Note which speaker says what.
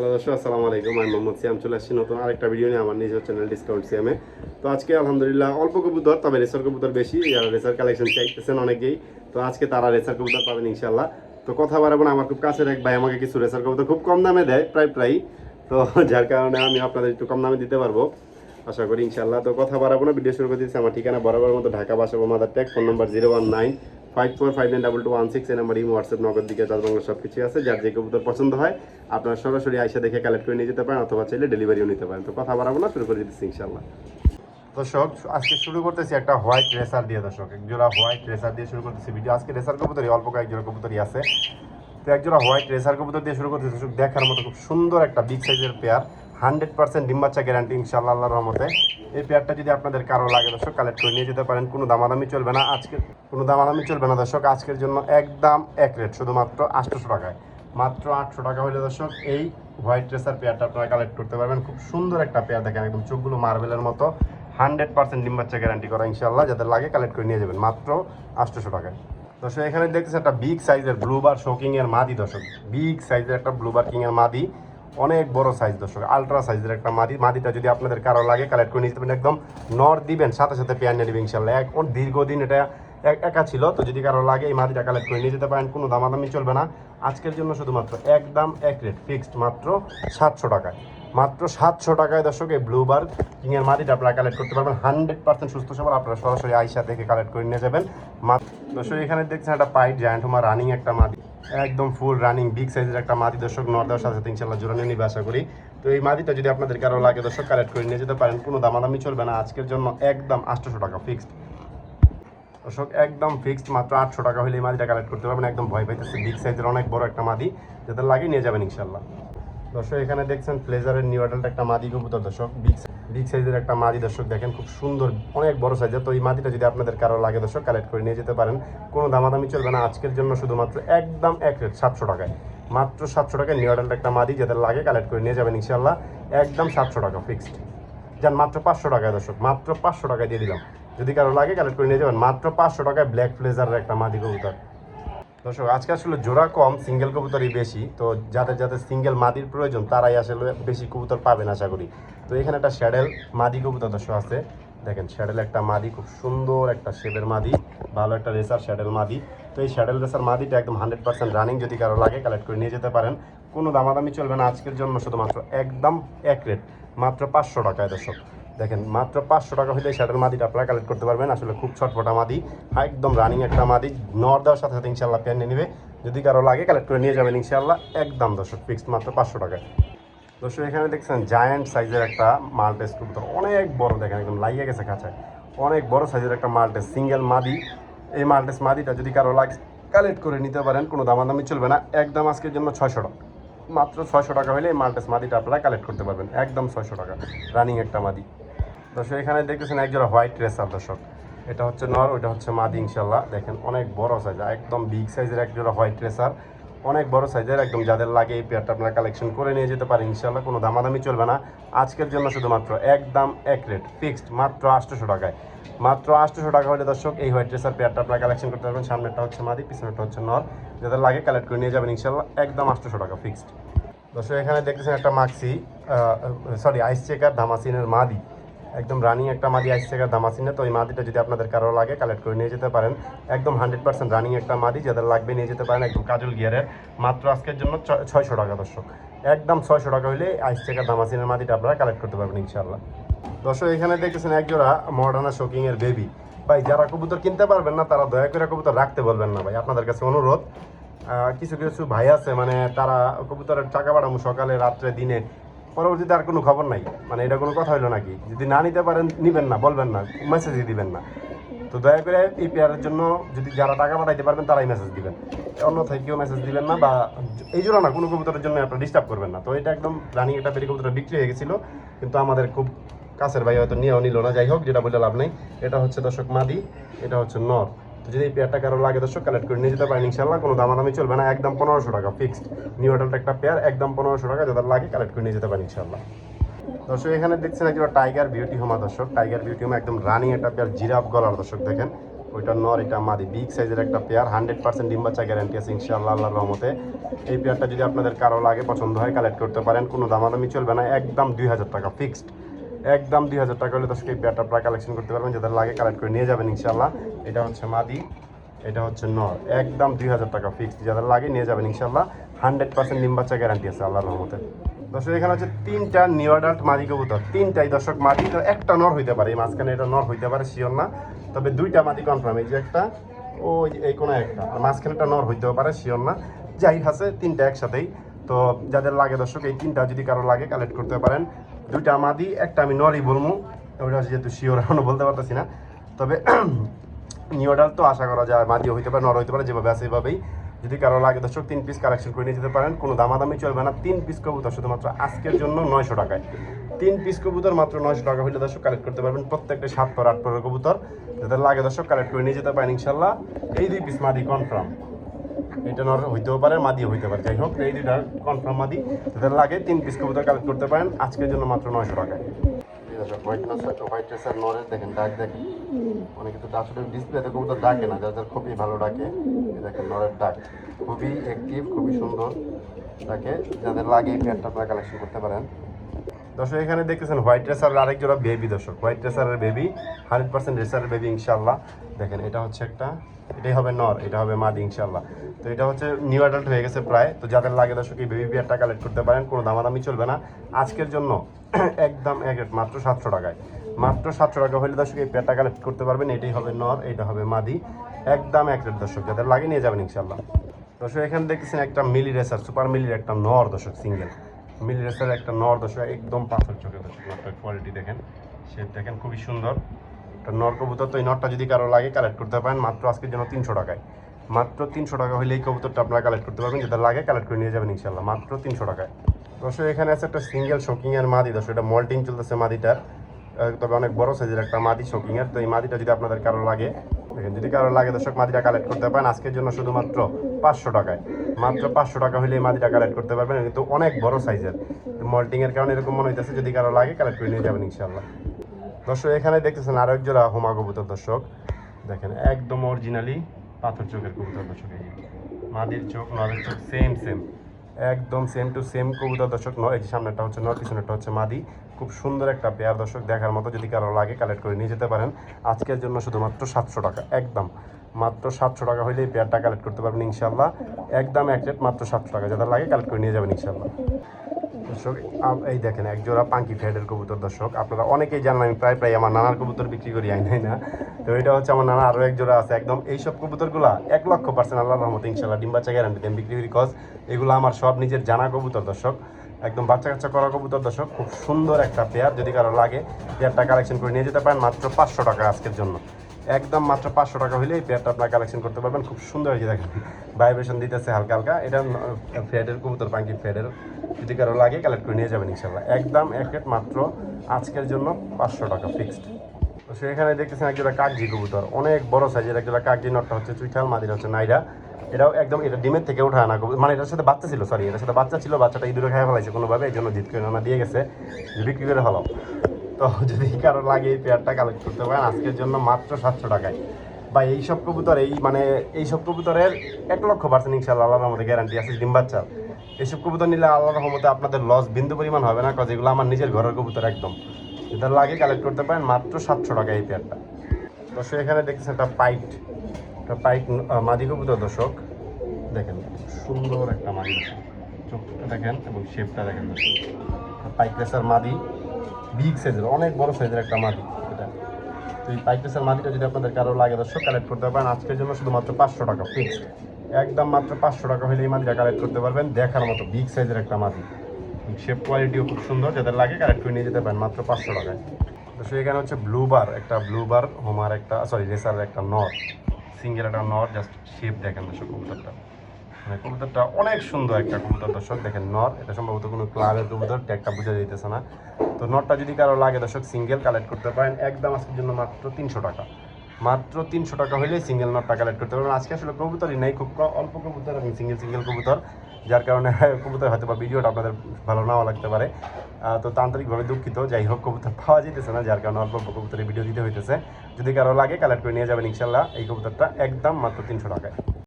Speaker 1: Hello দর্শক, আসসালামু আলাইকুম। আমি মোহাম্মদ সিয়াম চলে আসছি নতুন আরেকটা ভিডিও নিয়ে আমার নিজের চ্যানেল ডিসকাউন্ট সিয়ামে তো আজকে আলহামদুলিল্লাহ অল্প কবুতর, তবে রেসার কবুতর বেশি, যারা রেসার কালেকশন চাইতেছেন অনেকেই। তো আজকে তারা রেসার কবুতর পাবেন ইনশাল্লাহ তো কথা বাড়াবো না, আমার খুব কাছের এক ভাই আমাকে কিছু রেসার কবুতর খুব কম দামে দেয়, প্রায় প্রায় তো যার কারণে আমি আপনাদের একটু কম দামে দিতে পারব, আশা করি ইনশাল্লাহ তো কথা বাড়াবো না ভিডিও শুরু করে দিচ্ছি আমার ঠিকানা বরাবর মতো ঢাকা বাসাবো মাদার ট্যাগ ফোন নম্বর zero one nine five four five nine double two one six এই নাম্বার হোয়াটসঅ্যাপ, নগদ দিকে বাংলা সব কিছু আছে। যার যে কবুতর পছন্দ হয়, আপনারা সরাসরি আইসা দেখে কালেক্ট করে নিয়ে যেতে পারেন, অথবা চাইলে ডেলিভারিও নিতে পারেন। তো কথা বাড়াবো না, শুরু করে দিচ্ছি ইনশাল্লাহ দর্শক, আজকে শুরু করতেছি একটা হোয়াইট রেসার দিয়ে, দর্শক। এক জোড়া হোয়াইট রেসার দিয়ে শুরু করতেছি ভিডিও আজকে রেসার কবুতরই, অল্প কয়েক জোড়া কবুতরই আছে। তো এক জোড়া হোয়াইট রেসার কবুতর দিয়ে শুরু করতেছি। দর্শক, দেখার মতো খুব সুন্দর একটা বিগ সাইজের পেয়ার হান্ড্রেড পার্সেন্ট ডিম বাচ্চা গ্যারান্টি ইনশাল্লাহ আল্লাহর রহমতে। এই পেয়ারটা যদি আপনাদের কারও লাগে দর্শক কালেক্ট করে নিয়ে যেতে পারেন। কোনো দামাদামি চলবে না। আজকে কোনো দামাদামি চলবে না দর্শক। আজকের জন্য একদম এক রেট শুধুমাত্র আটশোশো টাকায়। মাত্র আটশো টাকা হলে দর্শক, এই হোয়াইট ড্রেসার পেয়ারটা আপনারা কালেক্ট করতে পারবেন। খুব সুন্দর একটা পেয়ার দেখেন, একদম চোখগুলো মার্বেলের মতো। হান্ড্রেড পার্সেন্ট ডিম বাচ্চা গ্যারান্টি করা ইনশাল্লাহ যাদের লাগে কালেক্ট করে নিয়ে যাবেন, মাত্র আটশোশো টাকায়। দর্শক, এখানে দেখতেছে একটা বিগ সাইজের ব্লুবার শোকিং এর মাদি দর্শক। বিগ সাইজের একটা ব্লুবার কিং এর মাদি। অনেক বড় সাইজ দর্শক আলট্রা সাইজের একটা মাটি। মাটিটা যদি আপনাদের কারও লাগে কালেক্ট করে নিতে পারেন একদম। নর দিবেন, সাথে সাথে পেয়ার নিয়ে নেবেন ইনশাল্লাহ। এক দীর্ঘদিন এটা এক- একা ছিল, তো যদি কারও লাগে এই মাটিটা কালেক্ট করে নিয়ে যেতে পারেন, কোনো দামাদামি চলবে না। আজকের জন্য শুধুমাত্র একদম এক রেট ফিক্সড মাত্র সাতশো টাকায়। মাত্র সাতশো টাকায় দর্শক, এই ব্লুবার কিংয়ের মাটিটা আপনারা কালেক্ট করতে পারবেন। হান্ড্রেড পার্সেন্ট সুস্থ সবল, আপনারা সরাসরি আইসা থেকে কালেক্ট করে নিয়ে যাবেন। দর্শক, এখানে দেখছেন একটা পাইট জায়ান্ট হোমা রানিং একটা মাটি। একদম ফুল রানিং বিগ সাইজের একটা মাদি দর্শক, নর্দার সাথে ইনশাল্লাহ জোড়া নিয়ে আশা করি। তো এই মাদিটা যদি আপনাদের কারও লাগে, দর্শক কালেক্ট করে নিয়ে যেতে পারেন। কোনো দামাদামি চলবে না। আজকের জন্য একদম আটশোশো টাকা ফিক্সড দর্শক, একদম ফিক্সড মাত্র আটশো টাকা হলে এই মাদিটা কালেক্ট করতে পারবেন। একদম ভয় পাইতেছে। বিগ সাইজের অনেক বড় একটা মাদি যাদের লাগে নিয়ে যাবেন ইনশাল্লাহ দর্শক, এখানে দেখছেন প্লেজারের নিউ অ্যাডাল্ট একটা মাদি কবুতর দর্শক বিগ বিগ সাইজের একটা মাদি দর্শক দেখেন, খুব সুন্দর, অনেক বড় সাইজের তো এই মাদিটা যদি আপনাদের কারও লাগে দর্শক কালেক্ট করে নিয়ে যেতে পারেন। কোনো দামাদামি চলবে না, আজকের জন্য শুধুমাত্র একদম এক রেট সাতশো টাকায়। মাত্র সাতশো টাকায় নিউ অ্যাডাল্ট একটা মাদি যাদের লাগে কালেক্ট করে নিয়ে যাবেন ইনশাল্লাহ একদম সাতশো টাকা ফিক্সড যান, মাত্র পাঁচশো টাকায় দর্শক, মাত্র পাঁচশো টাকায় দিয়ে দিলাম। যদি কারও লাগে কালেক্ট করে নিয়ে যাবেন, মাত্র পাঁচশো টাকায় ব্ল্যাক ফ্লেজারের একটা মাদি কবুতর। দর্শক, আজকে আসলে জোড়া কম সিঙ্গেল কবুতরই বেশি, তো যাদের যাদের সিঙ্গেল মাদির প্রয়োজন, তারাই আসলে বেশি কবুতর পাবেন আশা করি। তো এখানে একটা শ্যাডেল, মাদি কবুতর দর্শক আছে। দেখেন, শ্যাডেল একটা মাদি, খুব সুন্দর একটা শেপের মাদি, ভালো একটা রেসার শ্যাডেল মাদি। তো এই শ্যাডেল রেসার মাদিটা একদম হান্ড্রেড পার্সেন্ট রানিং যদি কারও লাগে কালেক্ট করে নিয়ে যেতে পারেন। কোনো দামাদামি চলবে না, আজকের জন্য শুধুমাত্র একদম এক রেট মাত্র পাঁচশো টাকায় দর্শক। দেখেন, মাত্র পাঁচশো টাকা হলে শার্টের মাদিটা আপনারা কালেক্ট করতে পারবেন। আসলে খুব ছটফটা মাদি একদম রানিং একটা মাদি। নর দেওয়ার সাথে সাথে ইনশাল্লাহ প্যান নিয়ে নেবে। যদি কারও লাগে কালেক্ট করে নিয়ে যাবেন ইনশাল্লাহ একদম দর্শক ফিক্সড মাত্র পাঁচশো টাকায়। দর্শক, এখানে দেখছেন জায়ান্ট সাইজের একটা মাল্টেস কবুতর। অনেক বড় দেখেন, একদম লাগিয়ে গেছে কাঁচায় অনেক বড় সাইজের একটা মাল্টেস সিঙ্গেল মাদি। এই মাল্টেস মাদিটা যদি কারও লাগে কালেক্ট করে নিতে পারেন, কোনো দামাদামি চলবে না। একদম আজকের জন্য ছয়শো টাকা। মাত্র ছয়শো টাকা হলে এই মাল্টেস মাদিটা আপনারা কালেক্ট করতে পারবেন। একদম ছয়শো টাকা রানিং একটা মাদি। দর্শক, এখানে দেখতেছেন একজোড়া হোয়াইট রেসার দর্শক। এটা হচ্ছে নর, ওইটা হচ্ছে মাদি ইনশাল্লাহ দেখেন, অনেক বড় সাইজ একদম বিগ সাইজের একজোড়া হোয়াইট রেসার অনেক বড় সাইজের একদম যাদের লাগে এই পেয়ারটা আপনারা কালেকশন করে নিয়ে যেতে পারেন ইনশাল্লাহ কোনো দামাদামি চলবে না। আজকের জন্য শুধুমাত্র একদম এক রেট ফিক্সড মাত্র আটশোশো টাকায়। মাত্র আটশোশো টাকা হলে দর্শক, এই হোয়াইট রেসার পেয়ারটা আপনারা কালেকশন করতে পারবেন। সামনেরটা হচ্ছে মাদি, পিছনেরটা হচ্ছে নর। যাদের লাগে কালেক্ট করে নিয়ে যাবেন ইনশাল্লাহ একদম আটশোশো টাকা ফিক্সড দর্শক, এখানে দেখতেছেন একটা মাক্সি সরি আইস চেকার ধামাসিনের মাদি। একদম রানিং একটা মাদি আইস চেকার ধামাসিনে তো এই মাদিটা যদি আপনাদের কারও লাগে কালেক্ট করে নিয়ে যেতে পারেন। একদম হান্ড্রেড পার্সেন্ট রানিং একটা মাদি, যাদের লাগবে নিয়ে যেতে পারেন একদম কাজল গিয়ারের মাত্র আজকের জন্য ছয়শো টাকা দর্শক। একদম ছয়শো টাকা হলে আইস চেকার ধামাসিনের মাদিটা আপনারা কালেক্ট করতে পারবেন ইনশাল্লাহ দর্শক, এখানে দেখতেছেন একজোড়া মডার্না শোকিং এর বেবি ভাই, যারা কবুতর কিনতে পারবেন না, তারা দয়া করে কবুতর রাখতে বলবেন না ভাই। আপনাদের কাছে অনুরোধ কিছু কিছু ভাই আছে মানে তারা কবুতরের টাকা পাঠাবো সকালে, রাত্রে, দিনে পরবর্তীতে আর কোনো খবর নাই। মানে এটা কোনো কথা হইল নাকি? যদি না নিতে পারেন, নিবেন না, বলবেন না মেসেজই দিবেন না। তো দয়া করে এই পেয়ারের জন্য যদি যারা টাকা পাঠাইতে পারবেন, তারাই মেসেজ দিবেন। অন্যথায় কেউ মেসেজ দিবেন না বা এই জন্য না, কোনো কবুতরের জন্য আপনারা ডিস্টার্ব করবেন না। তো এটা একদম রানিং একটা পেরি কবুতর বিক্রি হয়ে গেছিল, কিন্তু আমাদের খুব কাছের ভাই হয়তো নিয়েও নিল না। যাই হোক, যেটা বলে লাভ নেই। এটা হচ্ছে দর্শক মাদি, এটা হচ্ছে নর। যদি এই পেয়ারটা কারও লাগে দর্শক কালেক্ট করে নিয়ে যেতে পারেন ইনশাল্লাহ কোনো দামাদামি চলবে না, একদম পনেরোশো টাকা ফিক্সড নিউ অ্যাডাল্ট একটা পেয়ার একদম পনেরোশো টাকা যাদের লাগে কালেক্ট করে নিয়ে যেতে পারেন ইনশাল্লাহ দর্শক, এখানে দেখছেন একজন টাইগার বিউটি হোমা দর্শক। টাইগার বিউটি হোমা একদম রানিং একটা পেয়ার জিরাফ গলার দর্শক দেখেন। ওইটা নর, এটা মাদি বিগ সাইজের একটা পেয়ার হান্ড্রেড পার্সেন্ট ডিম বাচ্চা গ্যারান্টি আছে, ইনশাআল্লাহ, আল্লাহর রহমতে। এই পেয়ারটা যদি আপনাদের কারও লাগে, পছন্দ হয় কালেক্ট করতে পারেন, কোনো দামাদামি চলবে না, একদম দুই হাজার টাকা ফিক্সড একদম দুই হাজার টাকা হলে দর্শক এই পেয়ারটা আপনারা কালেকশন করতে পারবেন, যাদের লাগে কালেক্ট করে নিয়ে যাবেন ইনশাআল্লাহ। এটা হচ্ছে মাদি, এটা হচ্ছে নর, একদম দুই হাজার টাকা ফিক্সড যাদের লাগে নিয়ে যাবেন ইনশাল্লাহ হান্ড্রেড পার্সেন্ট ডিম বাচ্চা গ্যারান্টি আছে আল্লাহ রহমতে। দর্শক, এখানে হচ্ছে তিনটা নিউ অ্যাডাল্ট মাদি কবুতর, তিনটাই দর্শক মাদি তো একটা নর হইতে পারে, এই মাঝখানে এটা নর হইতে পারে শিওর না। তবে দুইটা মাদি কনফার্ম এই যে একটা ও এই কোনো একটা, আর মাঝখানে একটা নর হইতেও পারে শিওর না। যাই আছে, তিনটা একসাথেই। তো যাদের লাগে দর্শক, এই তিনটা যদি কারও লাগে কালেক্ট করতে পারেন দুইটা মাদি, একটা আমি নরি বলব ওইটা যেহেতু শিওর এখনও বলতে পারতেছি না। তবে নিউ অর্ডার তো আশা করা যায়, মাদিও হইতে পারে নর হইতে পারে, যেভাবে আছে এভাবেই। যদি কারও লাগে দর্শক, তিন পিস কালেকশন করে নিয়ে যেতে পারেন, কোনো দামাদামি চলবে না। তিন পিস কবুতর শুধুমাত্র আজকের জন্য নয়শো টাকায়। তিন পিস কবুতর মাত্র নয়শো টাকা হইলে দর্শক কালেক্ট করতে পারবেন প্রত্যেকটা সাত পর আট পরের কবুতর। যাদের লাগে দর্শক কালেক্ট করে নিয়ে যেতে পারেন, ইনশাল্লাহ। এই দুই পিস মাদি কনফার্ম এটা নর হইতেও পারে, মাদিও হইতে পারে। যাই হোক, এই দুইটা কনফার্ম মাদি। যাদের লাগে, তিন পিস কবুতর কালেক্ট করতে পারেন। আজকের জন্য মাত্র নয়শো টাকায় হোয়াইট হোয়াইট ড্রেসের নরের দেখেন ডাক দেখেন। অনেকে তো আসলে ডিসপ্লেতে কবুতর ডাকে না যাদের খুবই ভালো ডাকে। দেখেন, নরের ডাক খুবই অ্যাক্টিভ খুবই সুন্দর ডাকে। যাদের লাগে প্যান্টটা আপনারা কালেকশন করতে পারেন। দর্শক, এখানে দেখতেছেন হোয়াইট রেসারের আরেক জোড়া বেবি দর্শক। হোয়াইট রেসারের বেবি হান্ড্রেড পার্সেন্ট রেসারের বেবি ইনশাল্লাহ দেখেন, এটা হচ্ছে একটা, এটাই হবে নর, এটা হবে মাদি ইনশাল্লাহ তো এটা হচ্ছে নিউ অ্যাডাল্ট হয়ে গেছে প্রায়। তো যাদের লাগে দর্শক, এই বেবি বিয়ারটা কালেক্ট করতে পারেন, কোনো দামাদামি চলবে না। আজকের জন্য একদম এক মাত্র সাতশো টাকায়। মাত্র সাতশো টাকা হলে দর্শক, এই পেয়ারটা কালেক্ট করতে পারবেন। এটাই হবে নর, এটা হবে মাদি। একদম এক রেট দর্শক, যাদের লাগে নিয়ে যাবেন ইনশাল্লাহ দর্শক, এখানে দেখতেছেন একটা মিলি রেসার সুপার মিলির একটা নর দর্শক সিঙ্গেল মিলি রেসার একটা নর দর্শক, একদম পাথর চোখে দর্শক নরটার কোয়ালিটি দেখেন। শেপ দেখেন খুবই সুন্দর। একটা নর কবুতর, তো এই নরটা যদি কারও লাগে কালেক্ট করতে পারেন। মাত্র আজকের জন্য তিনশো টাকায়। মাত্র তিনশো টাকা হলে এই কবুতরটা আপনারা কালেক্ট করতে পারবেন। যেটা লাগে কালেক্ট করে নিয়ে যাবেন ইনশাল্লাহ মাত্র তিনশো টাকায়। দর্শক, এখানে আছে একটা সিঙ্গেল শোকিংয়ের মাদি দর্শক। এটা মল্টিং চলতেছে মাদিটার। তবে অনেক বড় সাইজের একটা মাদি শোকিংয়ের তো এই মাদিটা যদি আপনাদের কারও লাগে দেখেন যদি কারও লাগে দর্শক, মাদিটা কালেক্ট করতে পারেন। আজকের জন্য শুধুমাত্র পাঁচশো টাকায়। মাত্র পাঁচশো টাকা হলে মাদিটা কালেক্ট করতে পারবেন। কিন্তু অনেক বড় সাইজের মল্টিংয়ের কারণে এরকম মনে হইতেছে, যদি কারও লাগে কালেক্ট করে নিয়ে যাবেন ইনশাল্লাহ দর্শক, এখানে দেখতেছেন আরও এক জোড়া হোমা কবুতর দর্শক। দেখেন, একদম অরিজিনালি পাথর চোখের কবুতর দর্শক মাদির চোখ নরের চোখ সেম সেম একদম সেম টু সেম কবুতর দর্শক নয়, এই যে সামনেটা হচ্ছে নর পিছনেটা হচ্ছে মাদি। খুব সুন্দর একটা পেয়ার দর্শক দেখার মতো যদি কারও লাগে কালেক্ট করে নিয়ে যেতে পারেন। আজকের জন্য শুধুমাত্র সাতশো টাকা, একদম। মাত্র সাতশো টাকা এই পেয়ারটা কালেক্ট করতে পারবেন ইনশাল্লাহ একদম এক রেট মাত্র সাতশো টাকা, যাদের লাগে কালেক্ট করে নিয়ে যাবেন ইনশাল্লাহ দর্শক এই দেখেন এক জোড়া পাঙ্কি ফ্যাডের কবুতর দর্শক। আপনারা অনেকেই জানেন, আমি প্রায় প্রায় আমার নানার কবুতর বিক্রি করি, আই না? তো এটা হচ্ছে আমার নানা আরও এক জোড়া আছে। একদম এইসব কবুতরগুলা এক লক্ষ পার্সেন্ট আল্লাহ রহমত ইনশাল্লাহ ডিম বাচ্চা গ্যারান্টি আমি বিক্রি করি কজ এগুলো আমার সব নিজের জানা কবুতর দর্শক। একদম বাচ্চা কাচ্চা করা কবুতর দর্শক, খুব সুন্দর একটা পেয়ার যদি কারও লাগে পেয়ারটা কালেকশন করে নিয়ে যেতে পারেন, মাত্র পাঁচশো টাকা আজকের জন্য। একদম মাত্র পাঁচশো টাকা হলে এই পেয়ারটা আপনার কালেকশন করতে পারবেন। খুব সুন্দর হয়েছে দেখেন ভাইব্রেশন দিতেছে হালকা হালকা। এটা ফেডের কবুতর, পাঙ্কি ফেডের যদি কারও লাগে কালেক্ট করে নিয়ে যাবেন ইনশাল্লাহ একদম এক রেট মাত্র, আজকের জন্য পাঁচশো টাকা ফিক্সড তো সেখানে দেখতেছেন একজোড়া কাকজি কবুতর। অনেক বড় সাইজের একজোড়া কাকজি, নটটা হচ্ছে চুইঠাল, মাদির হচ্ছে নাইরা। এটাও একদম, এটা ডিমের থেকে ওঠা না কবুতর। মানে এটার সাথে বাচ্চা ছিল সরি এটার সাথে বাচ্চা ছিল, বাচ্চাটা ইঁদুরে খেয়ে ফেলাইছে। কোনোভাবে এই জন্য জিত করে না, দিয়ে গেছে। বিক্রি করে ফেলাও। তো যদি কারও লাগে এই পেয়ারটা কালেক্ট করতে পারেন, আজকের জন্য মাত্র সাতশো টাকায়। বা এইসব কবুতর, এই মানে এইসব কবুতরের এক লক্ষ পার্সেন্ট ইনশাল্লাহ আল্লাহর রহমতে গ্যারান্টি আছে, ডিম বাচ্চার এইসব কবুতর নিলে আল্লাহর রহমতে আপনাদের লস বিন্দু পরিমাণ হবে না কাজ এগুলো আমার নিজের ঘরের কবুতর একদম। যেটা লাগে কালেক্ট করতে পারেন, মাত্র সাতশো টাকা এই পেয়ারটা দর্শক, এখানে দেখতেছেন একটা পাইট একটা পাইট মাদি কবুতর, দর্শক। দেখেন, সুন্দর একটা মাদি চোখটা দেখেন এবং শেপটা দেখেন, দর্শক। পাইক রেসার মাদি। বিগ সাইজের, অনেক বড় সাইজের একটা মাদি এটা। তো এই পাইক রেসার মাদিটা যদি আপনাদের কারও লাগে, দর্শক কালেক্ট করতে পারেন আজকের জন্য শুধুমাত্র পাঁচশো টাকা ফিক্সড একদম মাত্র পাঁচশো টাকা হলে এই মাদিটা কালেক্ট করতে পারবেন। দেখার মতো বিগ সাইজের একটা মাদি শেপ কোয়ালিটিও খুব সুন্দর। যাদের লাগে কালেক্ট করে নিয়ে যেতে পারেন মাত্র পাঁচশো টাকায়। তো সেখানে হচ্ছে ব্লু বার একটা ব্লু বার হোমার একটা সরি রেসারের একটা নর। সিঙ্গেল একটা নর জাস্ট শেপ দেখেন দর্শক কবুতরটা। মানে কবুতরটা অনেক সুন্দর একটা কবুতর দর্শক। দেখেন নর, এটা সম্ভবত কোনো ক্লাবের কবুতর ট্যাগটা বোঝা যাইতেছে না। তো নটটা যদি কারও লাগে দর্শক সিঙ্গেল কালেক্ট করতে পারেন। একদম আজকের জন্য মাত্র তিনশো টাকা। মাত্র তিনশো টাকা হলে সিঙ্গেল নটটা কালেক্ট করতে পারবেন। আজকে আসলে কবুতরই নাই, খুব অল্প কবুতর এবং সিঙ্গেল সিঙ্গেল কবুতর, যার কারণে কবুতর হয়তো বা ভিডিওটা আপনাদের ভালো নাও লাগতে পারে। তো তান্ত্রিকভাবে দুঃখিত, যাই হোক, কবুতর পাওয়া যেতেছে না, যার কারণে অল্প অল্প কবুতরের ভিডিও দিতে হইতেছে। যদি কারও লাগে কালেক্ট করে নিয়ে যাবেন ইনশাল্লাহ। এই কবুতরটা একদম মাত্র তিনশো টাকায়।